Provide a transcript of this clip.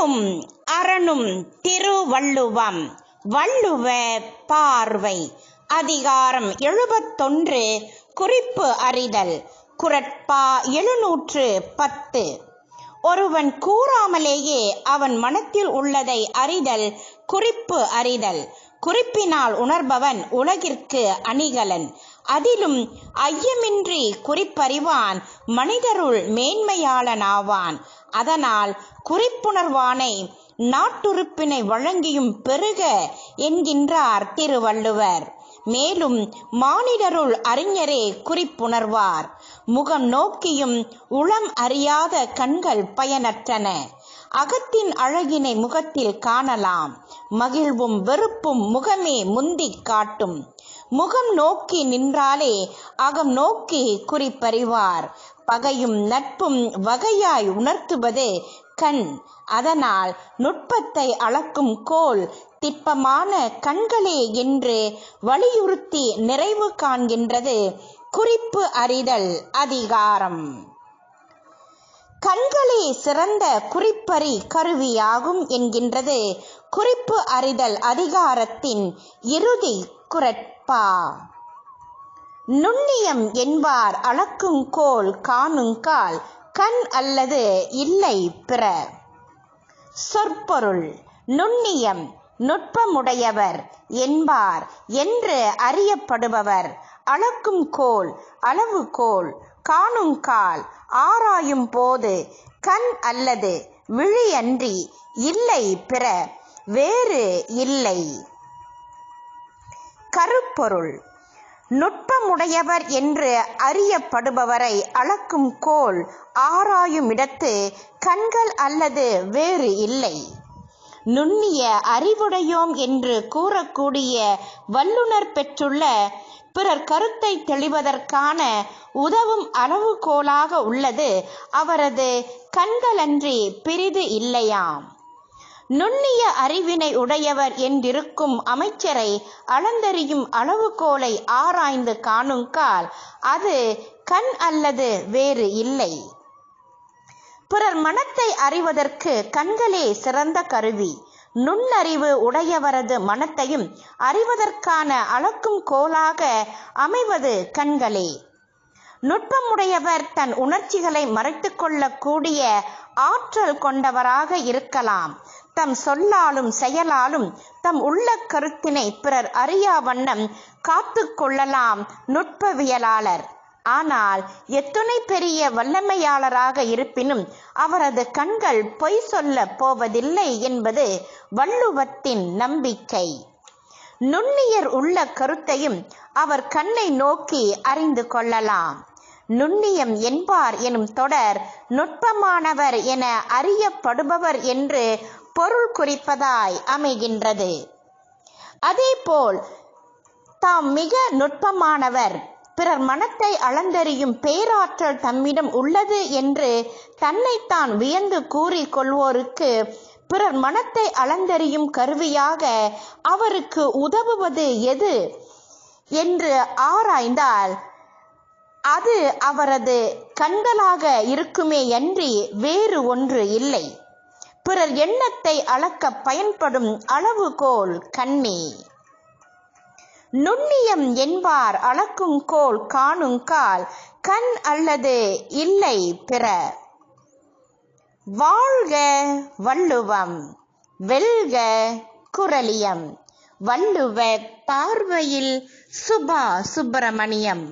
அன்பும் அரணும் திருவள்ளுவம். வள்ளுவ பார்வை. அதிகாரம் எழுபத்தொன்று குறிப்பு அறிதல். குரட்பா எழுநூற்று பத்து. ஒருவன் கூறாமலேயே அவன் மனத்தில் உள்ளதை அறிதல் குறிப்பு அறிதல். குறிப்பினால் உணர்பவன் உலகிற்கு அணிகலன். அதிலும் ஐயமின்றி குறிப்பறிவான் மனிதருள் மேன்மையாளனாவான். அதனால் குறிப்புணர்வானை நாட்டுறுப்பினை வழங்கியும் பெருக என்கின்றார் திருவள்ளுவர். மேலும் மானிடருள் அறிஞரே குறிப்புணர்வார். முகம் நோக்கியும் உளம் அறியாத கண்கள் பயனற்றன. அகத்தின் அழகினை முகத்தில் காணலாம். மகிழ்வும் வெறுப்பும் முகமே முந்திக் காட்டும். முகம் நோக்கி நின்றாலே அகம் நோக்கி குறிப்பறிவார். பகையும் நட்பும் வகையாய் உணர்த்துவது கண். அதனால் நுட்பத்தை அளக்கும் கோல் திட்பமான கண்களே என்று வலியுறுத்தி நிறைவு காண்கின்றது. குறிப்பு அறிதல் அதிகாரம். கண்களே சிறந்த குறிப்பறி கருவியாகும் என்கின்றது. குறிப்பு அறிதல் அதிகாரத்தின் இறுதி குரட்பா. நுண்ணியம் என்பார் அளக்கும் கோல் காணுங்கால் கண் அல்லது இல்லை பிற. சொற்பொருள் நுண்ணியம் நுட்பமுடையவர் என்பார் என்று அறியப்படுபவர். அளக்கும் கோல் அளவு கோல் காணும் கால் ஆராயும் போது கண் அல்லது விழியன்றி இல்லை பிற வேறு இல்லை. கருப்பொருள் நுட்பமுடையவர் என்று அறியப்படுபவரை அளக்கும் கோல் ஆராயும் இடத்து கண்கள் அல்லது வேறு இல்லை. நுண்ணிய அறிவுடையோம் என்று கூறக்கூடிய வல்லுனர் பெற்றுள்ள பிறர் கருத்தை தெளிவதற்கான உதவும் அளவுகோலாக உள்ளது. அவரது கண்களன்றி பிரிது இல்லையாம். நுண்ணிய அறிவினை உடையவர் என்றிருக்கும் அமைச்சரை அளந்தறியும் அளவுகோலை ஆராய்ந்து காணுங்கால் அது கண் அல்லது வேறு இல்லை. பிறர் மனத்தை அறிவதற்கு கண்களே சிறந்த கருவி. நுண்ணறிவு உடையவரது மனத்தையும் அறிவதற்கான அளக்கும் கோலாக அமைவது கண்களே. நுட்பமுடையவர் தன் உணர்ச்சிகளை மறைத்து கொள்ளக்கூடிய ஆற்றல் கொண்டவராக இருக்கலாம். தம் சொல்லாலும் செயலாலும் தம் உள்ள கருத்தினை பிறர் அறியா வண்ணம் காத்து கொள்ளலாம் நுட்பவியலாளர். ஆனால் எத்துணை பெரிய வல்லமையாளராக இருப்பினும் அவரது கண்கள் பொய் சொல்ல போவதில்லை என்பது வள்ளுவத்தின் நம்பிக்கை. நுண்ணியர் உள்ள கருத்தையும் அவர் கண்ணை நோக்கி அறிந்து கொள்ளலாம். நுண்ணியம் என்பார் எனும் தொடர் நுட்பமானவர் என அறியப்படுபவர் என்று பொருள் குறிப்பதாய் அமைகின்றது. அதேபோல் தாம் மிக நுட்பமானவர். பிறர் மனத்தை அளந்தறியும் பேராற்றல் தம்மிடம் உள்ளது என்று தன்னைத்தான் வியந்து கூறிக் கொள்வோருக்கு பிறர் மனத்தை அளந்தறியும் கருவியாக அவருக்கு உதவுவது எது என்று ஆராய்ந்தால் அது அவரது கண்களாக இருக்குமே அன்றி வேறு ஒன்று இல்லை. பிறர் எண்ணத்தை அளக்க பயன்படும் அளவுகோல் கண்ணே. நுண்ணியம் என்பார் அளக்கும் கோல் காணுங்கால் கண் அல்லது இல்லை பிற. வாழ்க வள்ளுவம் வெல்க குரலியம் வள்ளுவ பார்வையில் சுபா சுப்பிரமணியம்.